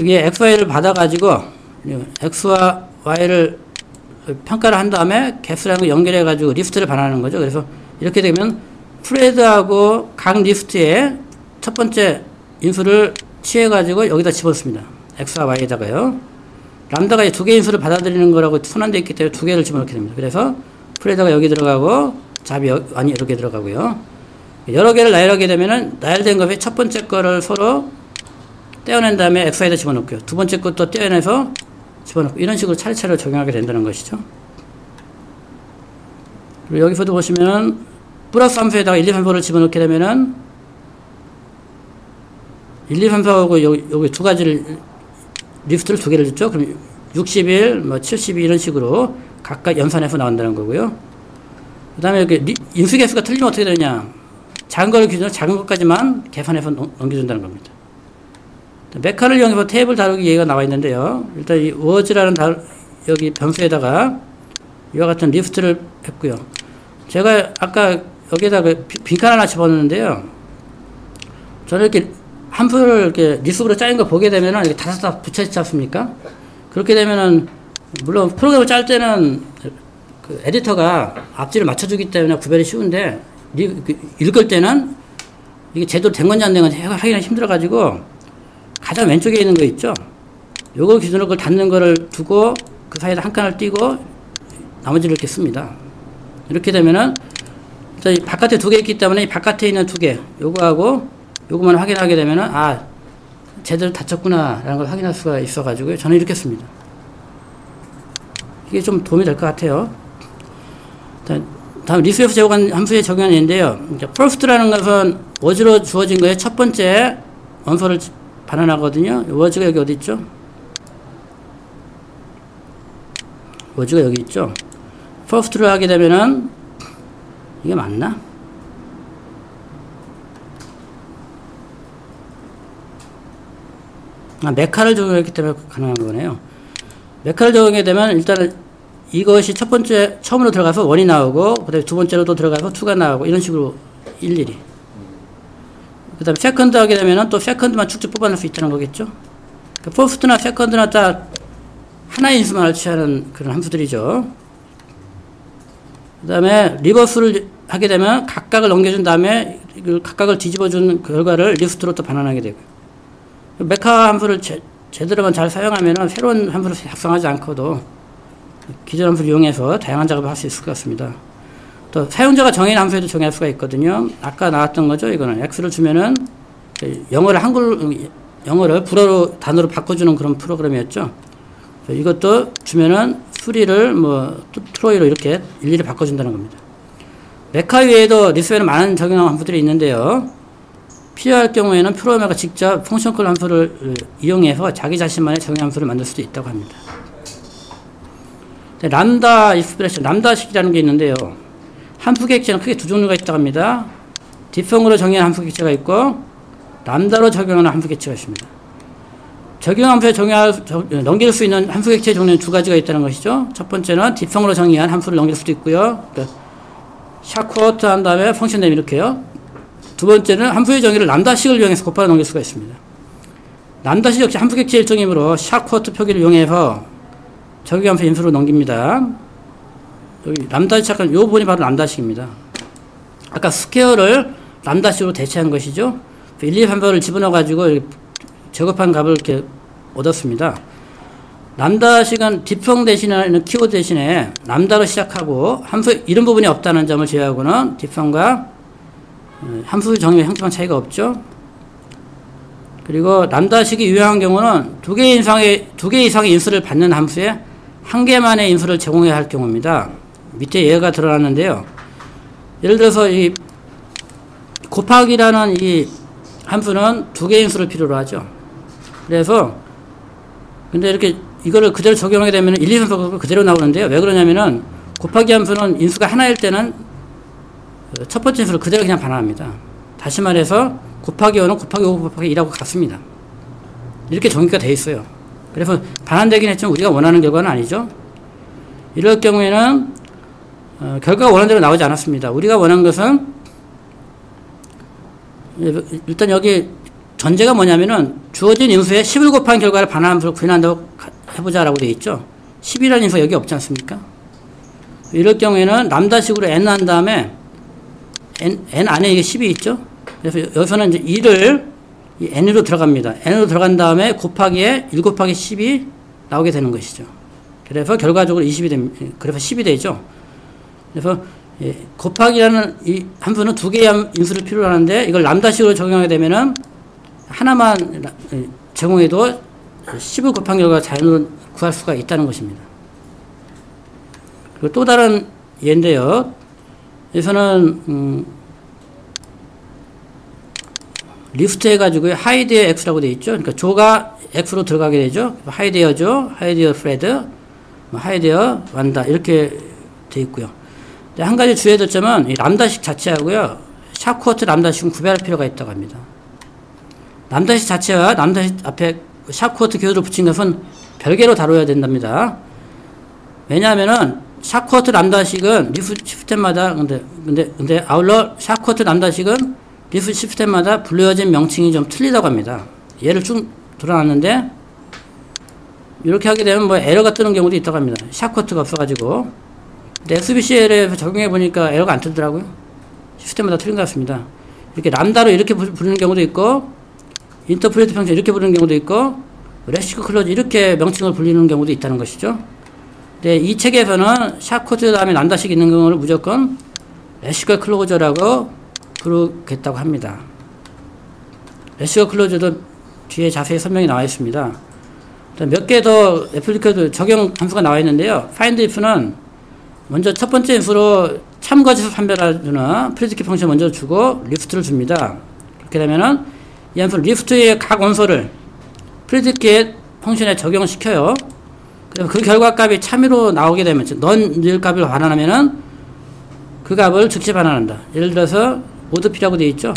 여기에 XY를 받아가지고 X와 Y를 평가를 한 다음에 걸 연결해가지고 리스트를 반환하는 거죠. 그래서 이렇게 되면 프레드하고 각 리스트에 첫 번째 인수를 취해가지고 여기다 집어넣습니다. X와 Y에다가요. 람다가 두 개의 인수를 받아들이는 거라고 순환되어 있기 때문에 두 개를 집어넣게 됩니다. 그래서 프레드가 여기 들어가고 잡이 여, 아니 이렇게 들어가고요. 여러 개를 나열하게 되면은 나열된 것에 첫 번째 거를 서로 떼어낸 다음에 X에다 집어넣고요. 두 번째 것도 떼어내서 집어넣고 이런 식으로 차례차례 적용하게 된다는 것이죠. 그리고 여기서도 보시면 플러스 함수에다가 1, 2, 3, 4를 집어넣게 되면은 1, 2, 3, 4하고 여기, 여기 두 가지를 리스트를 두 개를 줬죠. 그럼 61, 뭐 72 이런 식으로 각각 연산해서 나온다는 거고요. 그 다음에 이렇게 인수계수가 틀리면 어떻게 되냐. 작은 걸 기준으로 작은 것까지만 계산해서 넘겨준다는 겁니다. 메카를 이용해서 테이블 다루기 예가 나와 있는데요. 일단 이 워즈라는 다, 여기 변수에다가 이와 같은 리스트를 했고요. 제가 아까 여기에다 그 빈칸 하나 집어넣는데요. 저는 이렇게 함수를 이렇게 리스트로 짜인 거 보게 되면은 이렇게 다다다 붙여있지 않습니까? 그렇게 되면은 물론 프로그램을 짤 때는 그 에디터가 앞뒤를 맞춰주기 때문에 구별이 쉬운데 그 읽을 때는 이게 제대로 된 건지 안 된 건지 하기가 힘들어가지고 가장 왼쪽에 있는 거 있죠? 요거 기준으로 그걸 닫는 거를 두고 그 사이에다 한 칸을 띄고 나머지를 이렇게 씁니다. 이렇게 되면은 바깥에 두 개 있기 때문에 이 바깥에 있는 두 개, 요거하고 요거만 확인하게 되면은 아, 제대로 닫혔구나 라는 걸 확인할 수가 있어 가지고요. 저는 이렇게 씁니다. 이게 좀 도움이 될 것 같아요. 다음 리스에서 제공한 함수에 적용한 예인데요. first라는 것은 워즈로 주어진 거에 첫 번째 원소를 반환하거든요. 워즈가 여기 어디 있죠? 워즈가 여기 있죠? first를 하게 되면은 이게 맞나? 아, 메카를 적용했기 때문에 가능한 거네요. 메카를 적용하게 되면 일단 이것이 첫 번째 처음으로 들어가서 원이 나오고 그다음에 두 번째로 또 들어가서 투가 나오고 이런 식으로 일일이 그 다음에 세컨드 하게 되면은 또 세컨드만 쭉쭉 뽑아낼 수 있다는 거겠죠. 그 퍼스트나 세컨드나 딱 하나의 인수만 취하는 그런 함수들이죠. 그 다음에 리버스를 하게 되면 각각을 넘겨준 다음에 각각을 뒤집어준 결과를 리스트로 또 반환하게 되고 메카 함수를 제, 제대로만 잘 사용하면 새로운 함수를 작성하지 않고도 기존 함수를 이용해서 다양한 작업을 할 수 있을 것 같습니다. 또 사용자가 정의한 함수에도 정의할 수가 있거든요. 아까 나왔던 거죠. 이거는 x를 주면은 영어를 한글 영어를 불어로 단어로 바꿔주는 그런 프로그램이었죠. 이것도 주면은 수리를 뭐 트로이로 이렇게 일일이 바꿔준다는 겁니다. 메카 외에도 리스웨는 많은 적용 함수들이 있는데요. 필요할 경우에는 프로그래머가 직접 펑션콜 함수를 이용해서 자기 자신만의 적용 함수를 만들 수도 있다고 합니다. 람다 익스프레션, 람다 식이라는 게 있는데요. 함수계획체는 크게 두 종류가 있다고 합니다. 뒷성으로 정의한 함수계획체가 있고 람다로 적용하는 함수계획체가 있습니다. 적용 함수에 정의할, 넘길 수 있는 함수계획체 종류는 두 가지가 있다는 것이죠. 첫 번째는 뒷성으로 정의한 함수를 넘길 수도 있고요. 샤크워트 한 다음에 펑션 네임 이렇게요. 두 번째는 함수의 정의를 람다식을 이용해서 곱하여 넘길 수가 있습니다. 람다식 역시 함수계획체 일종이므로 샤크워트 표기를 이용해서 적용 함수 인수로 넘깁니다. 여기 람다 시작한 요 부분이 바로 람다식입니다. 아까 스퀘어를 람다식으로 대체한 것이죠. 1, 2, 3번을 집어넣어 가지고 적합한 값을 이렇게 얻었습니다. 람다식은 딥펑 대신에 키워드 대신에 람다로 시작하고 함수 이런 부분이 없다는 점을 제외하고는 딥펑과 어, 함수 정의의 형태만 차이가 없죠. 그리고 람다식이 유효한 경우는 두 개 이상의 두 개 이상의 인수를 받는 함수에 한 개만의 인수를 제공해야 할 경우입니다. 밑에 예가 드러났는데요. 예를 들어서 이 곱하기라는 이 함수는 두 개의 인수를 필요로 하죠. 그래서 근데 이렇게 이거를 그대로 적용하게 되면 1, 2, 3, 그대로 나오는데요. 왜 그러냐면은 곱하기 함수는 인수가 하나일 때는 첫 번째 인수를 그대로 그냥 반환합니다. 다시 말해서 곱하기 5는 곱하기 5 곱하기 2라고 같습니다. 이렇게 정의가 돼 있어요. 그래서 반환되긴 했지만 우리가 원하는 결과는 아니죠. 이럴 경우에는 어, 결과가 원하는 대로 나오지 않았습니다. 우리가 원한 것은 일단 여기 전제가 뭐냐면은 주어진 인수에 10을 곱한 결과를 반환한 수를 구현한다고 가- 해보자라고 되어 있죠. 10이라는 인수가 여기 없지 않습니까? 이럴 경우에는 람다식으로 n 한 다음에 n, n 안에 이게 10이 있죠. 그래서 여기서는 이제 2를 이 n으로 들어갑니다. n으로 들어간 다음에 곱하기에 1 곱하기 10이 나오게 되는 것이죠. 그래서 결과적으로 20이 됩니다. 그래서 10이 되죠. 그래서 예, 곱하기라는 이 함수는 두 개의 함- 인수를 필요로 하는데 이걸 람다식으로 적용하게 되면은 하나만 라- 예, 제공해도 10을 곱한 결과 자연으로 구할 수가 있다는 것입니다. 그리고 또 다른 예인데요. 여기서는 음, 리스트 해가지고 하이디어 X라고 되어 있죠. 그러니까 조가 X로 들어가게 되죠. 하이디어 조, 하이디어 프레드, 뭐 하이디어 완다 이렇게 되어 있고요. 한 가지 주의해야 될 점은 이 람다식 자체하고요. 샤코트 람다식은 구별할 필요가 있다고 합니다. 람다식 자체와 람다식 앞에 샤코트 교도를 붙인 것은 별개로 다뤄야 된답니다. 왜냐하면은 샤코트 람다식은 리프 시스템마다 근데 근데 근데 아울러 샤코트 람다식은 리프 시스템마다 불려진 명칭이 좀 틀리다고 합니다. 예를 쭉 들어놨는데 이렇게 하게 되면 뭐 에러가 뜨는 경우도 있다고 합니다. 샤코트가 없어가지고 근데 SBCL에 적용해 보니까 에러가 안 뜨더라고요. 시스템마다 틀린 것 같습니다. 이렇게 람다로 이렇게 부- 부르는 경우도 있고 인터프레트 평생 이렇게 부르는 경우도 있고 레시크 클로즈 이렇게 명칭을 불리는 경우도 있다는 것이죠. 네, 이 책에서는 샤코트 다음에 난다식 있는 경우를 무조건 레시컬 클로저라고 부르겠다고 합니다. 레시컬 클로저도 뒤에 자세히 설명이 나와 있습니다. 몇 개 더 애플리케이션 적용 함수가 나와 있는데요. find if는 먼저 첫 번째 인수로 참거짓을 판별해주는 프리디키 펑션 먼저 주고 리프트를 줍니다. 그렇게 되면은 이 함수 리프트의 각 원소를 프리디키 펑션에 적용시켜요. 그럼 그 결과 값이 참으로 나오게 되면 넌일 값을 반환하면은 그 값을 즉시 반환한다. 예를 들어서 오드피라고 되어 있죠.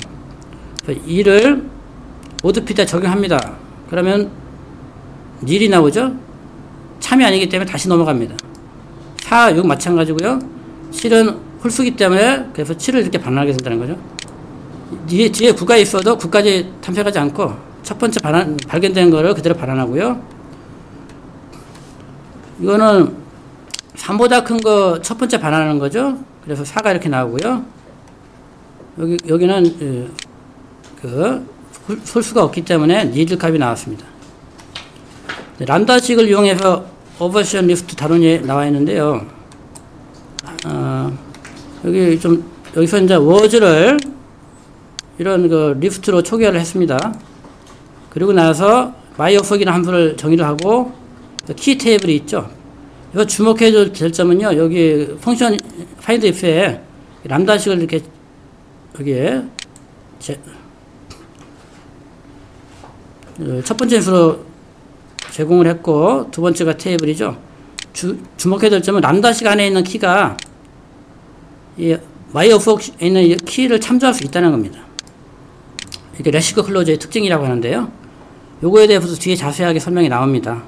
2를 오드피에 적용합니다. 그러면 닐이 나오죠. 참이 아니기 때문에 다시 넘어갑니다. 4, 6 마찬가지고요. 7은 홀수기 때문에 그래서 7을 이렇게 반환하게 된다는 거죠. 뒤에, 뒤에 9가 있어도 9까지 탐색하지 않고 첫 번째 반환, 발견된 거를 그대로 반환하고요. 이거는 3보다 큰 거 첫 번째 반환하는 거죠. 그래서 4가 이렇게 나오고요. 여기, 여기는, 예, 그, 홀- 홀수가 없기 때문에 니들 값이 나왔습니다. 네, 람다식을 이용해서 오버션 다룬 예 나와 있는데요. 아, 여기 좀, 여기서 이제 워즈를 이런 그 리스트로 초기화를 했습니다. 그리고 나서 마이어석이라는 함수를 정의를 하고 키 테이블이 있죠. 이거 주목해야 될 점은요. 여기 펑션 find if에 람다식을 이렇게 여기에 제, 어, 첫 번째 수로 제공을 했고 두 번째가 테이블이죠. 주, 주목해야 될 점은 람다식 안에 있는 키가 이 마이어석에 있는 이 키를 참조할 수 있다는 겁니다. 이게 레시크 클로즈의 특징이라고 하는데요. 요거에 대해서도 뒤에 자세하게 설명이 나옵니다.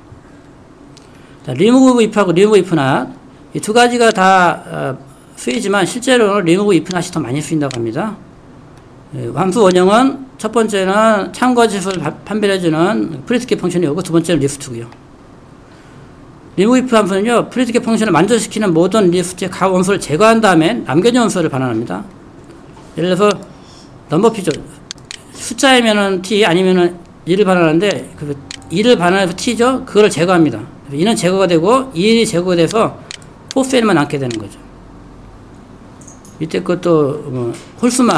자, 리무브 if하고 리무브 if not 이두 가지가 다 어, 쓰이지만 실제로는 리무브 if not이 더 많이 쓰인다고 합니다. 예, 함수 원형은 첫 번째는 바- 판별해주는 프리트키 펑션이고 두 번째는 리스트고요. if 함수는요 프리트키 펑션을 만족시키는 모든 리스트의 각 원소를 제거한 다음에 남겨진 원소를 반환합니다. 예를 들어서 넘버 피죠. 숫자이면은 t 아니면은 2를 반환하는데 그 2를 반환해서 t죠. 그거를 제거합니다. 2는 제거가 되고 2이 제거가 돼서 포스에만 남게 되는 거죠. 이때 것도 뭐 홀수만